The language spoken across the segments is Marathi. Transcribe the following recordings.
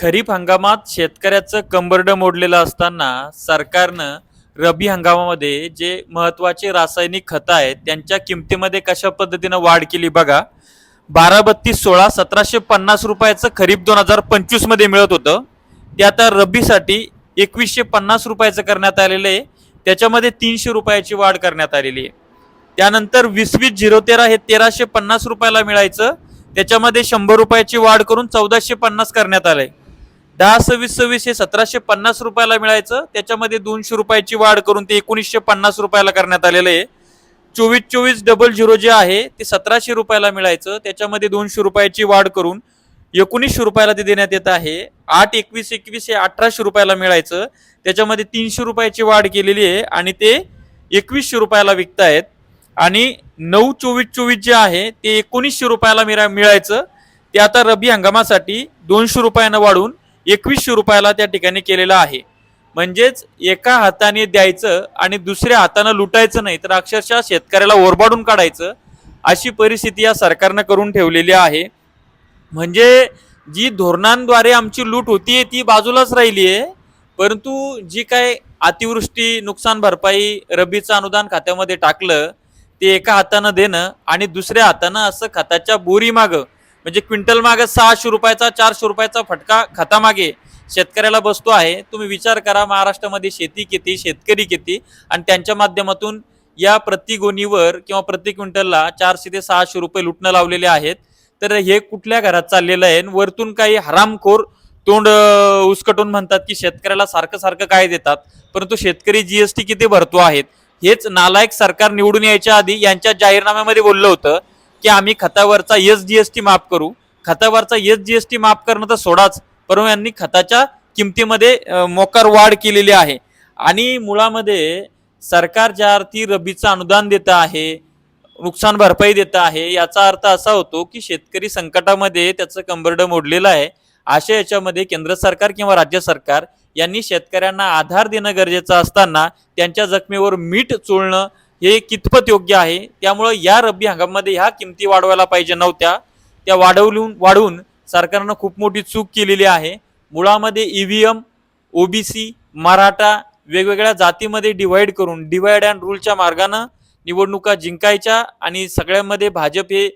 खरीप हंगामात शेतकऱ्याचं कंबरडं मोडलेलं असताना सरकारनं रब्बी हंगामामध्ये जे महत्त्वाचे रासायनिक खतं आहेत त्यांच्या किमतीमध्ये कशा पद्धतीनं वाढ केली बघा. बारा बत्तीस सोळा सतराशे पन्नास रुपयाचं खरीप दोन हजार पंचवीसमध्ये मिळत होतं. ते आता रब्बीसाठी एकवीसशे पन्नास रुपयाचं करण्यात आलेलं आहे. त्याच्यामध्ये तीनशे रुपयाची वाढ करण्यात आलेली आहे. त्यानंतर वीस वीस झिरो तेरा हे तेराशे पन्नास रुपयाला मिळायचं. त्याच्यामध्ये शंभर रुपयाची वाढ करून चौदाशे पन्नास करण्यात आलंय. दहा सव्वीस सव्वीस हे सतराशे पन्नास रुपयाला मिळायचं. त्याच्यामध्ये दोनशे रुपयाची वाढ करून ते एकोणीसशे पन्नास रुपयाला करण्यात आलेलं आहे. चोवीस चोवीस डबल झिरो जे आहे ते सतराशे रुपयाला मिळायचं. त्याच्यामध्ये दोनशे रुपयाची वाढ करून एकोणीसशे रुपयाला ते देण्यात येत आहे. आठ एकवीस एकवीस हे अठराशे रुपयाला मिळायचं. त्याच्यामध्ये तीनशे रुपयाची वाढ केलेली आहे आणि ते एकवीसशे रुपयाला विकतायत. आणि नऊ चोवीस चोवीस जे आहे ते एकोणीसशे रुपयाला मिळा मिळायचं. ते आता रब्बी हंगामासाठी दोनशे रुपयानं वाढून एकवीसशे रुपयाला त्या ठिकाणी केलेलं आहे. म्हणजेच एका हाताने द्यायचं आणि दुसऱ्या हातानं लुटायचं नाही तर अक्षरशः शेतकऱ्याला ओरबाडून काढायचं अशी परिस्थिती या सरकारनं करून ठेवलेली आहे. म्हणजे जी धोरणांद्वारे आमची लूट होतीये ती बाजूलाच राहिली आहे. परंतु जी काय अतिवृष्टी नुकसान भरपाई रबीचं अनुदान खात्यामध्ये टाकलं ते एका हातानं देणं आणि दुसऱ्या हातानं असं खताच्या बोरी मागं म्हणजे क्विंटल मागं सहाशे रुपयाचा चारशे रुपयाचा फटका खतामागे शेतकऱ्याला बसतो आहे. तुम्ही विचार करा महाराष्ट्रामध्ये शेती किती शेतकरी किती? आणि त्यांच्या माध्यमातून या प्रति गोणीवर किंवा प्रति क्विंटलला चारशे ते सहाशे रुपये लुटणं लावलेले आहेत. तर हे कुठल्या घरात चाललेलं आहे? आणि वरतून काही हरामखोर तोंड उसकटून म्हणतात की शेतकऱ्याला सारखं सारखं काय देतात? परंतु शेतकरी जीएसटी किती भरतो आहेत? हेच नालायक सरकार निवडून यायच्या आधी यांच्या जाहीरनाम्यामध्ये बोललं होतं. की आम्ही खतावरचा एस जीएसटी माफ करू. खतावरचा एस जीएसटी माफ करणं तर सोडाच. परंतु यांनी खताच्या किमतीमध्ये मोकार वाढ केलेली आहे. आणि मुळामध्ये सरकार ज्या अर्थी रबीचं अनुदान देतं आहे नुकसान भरपाई देत आहे याचा अर्थ असा होतो की शेतकरी संकटामध्ये त्याचं कंबरडं मोडलेलं आहे. अशा याच्यामध्ये केंद्र सरकार किंवा राज्य सरकार यांनी शेतकऱ्यांना आधार देणं गरजेचं असताना त्यांच्या जखमेवर मीठ चोळणं हे कितपत योग्य आहे? त्यामुळं या रब्बी हंगामामध्ये ह्या किमती वाढवायला पाहिजे नव्हत्या. त्या वाढवलून वाढवून सरकारनं खूप मोठी चूक केलेली आहे. मुळामध्ये E V M OBC Maratha वेगवेगळ्या जातीमध्ये डिव्हाइड करून डिवाइड अँड रूलच्या मार्गानं निवडणुका जिंकायच्या आणि सगळ्यांमध्ये भाजप हे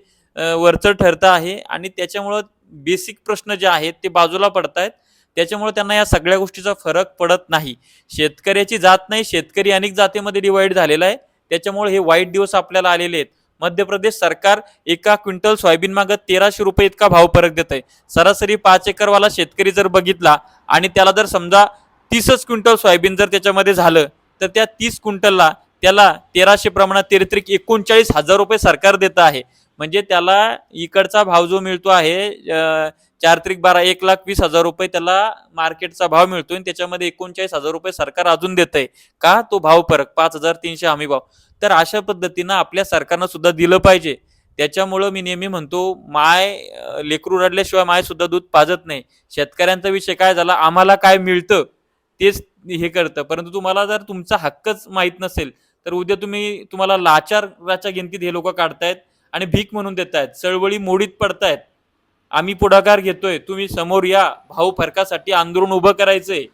वरचं ठरतं आहे आणि त्याच्यामुळं बेसिक प्रश्न जे आहेत ते बाजूला पडत आहेत त्याच्यामुळे त्यांना या सगळ्या गोष्टीचा फरक पडत नाही. शेतकऱ्याची जात नाही. शेतकरी अनेक जातीमध्ये डिवाइड झालेला आहे. त्याच्यामुळे हे वाईट दिवस आपल्याला आलेले आहेत. मध्य प्रदेश सरकार एका क्विंटल सोयाबीन मागं तेराशे रुपये इतका भाव फरक देत आहे सरासरी पाच एकरवाला शेतकरी जर बघितला आणि त्याला जर समजा तीसच क्विंटल सोयाबीन जर त्याच्यामध्ये झालं तर त्या तीस क्विंटलला त्याला तेराशे प्रमाणात तेरत्रिक एकोणचाळीस हजार रुपये सरकार देत आहे. म्हणजे त्याला इकडचा भाव जो मिळतो आहे चार त्रिक बारा एक लाख वीस हजार रुपये त्याला मार्केटचा भाव मिळतोय आणि त्याच्यामध्ये एकोणचाळीस हजार रुपये सरकार अजून देत आहे का? तो भाव फरक. पाच हजार तीनशे हमी भाव. तर अशा पद्धतीनं आपल्या सरकारनं सुद्धा दिलं पाहिजे. त्याच्यामुळं मी नेहमी म्हणतो माय लेकरू रडल्याशिवाय माय सुद्धा दूध पाजत नाही. शेतकऱ्यांचा विषय काय झाला? आम्हाला काय मिळतं? तेच हे करतं. परंतु तुम्हाला जर तुमचा हक्कच माहीत नसेल तर उद्या तुम्ही तुम्हाला लाचाराच्या गिनतीत हे लोक काढतायत आणि भीक म्हणून देत आहेत चळवळी मोडीत पडतायत. आम्ही पुढाकार घेतोय. तुम्ही समोर या. भाऊ फरकासाठी आंदोलन उभं करायचंय.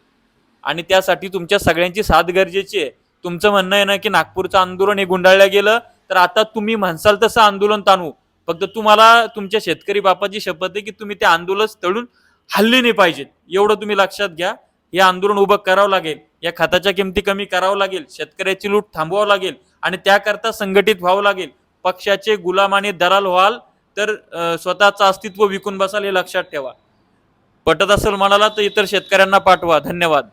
आणि त्यासाठी तुमच्या सगळ्यांची साथ गरजेची आहे. तुमचं म्हणणं आहे ना की नागपूरचं आंदोलन हे गुंडाळलं गेलं तर आता तुम्ही म्हणसाल तसं आंदोलन ताणू. फक्त तुम्हाला तुमच्या शेतकरी बापाची शपथ आहे की तुम्ही ते आंदोलन तळून हल्ले नाही पाहिजेत. एवढं तुम्ही लक्षात घ्या. हे आंदोलन उभं करावं लागेल. या खताच्या किमती कमी करावं लागेल. शेतकऱ्याची लूट थांबवावं लागेल. आणि त्याकरता संघटित व्हावं लागेल. पक्षाचे गुलाम आणि दलाल व्हाल. तर स्वतःचं अस्तित्व विकून बसाल हे लक्षात ठेवा. पटत असेल म्हणाला तर इतर शेतकऱ्यांना पाठवा. धन्यवाद.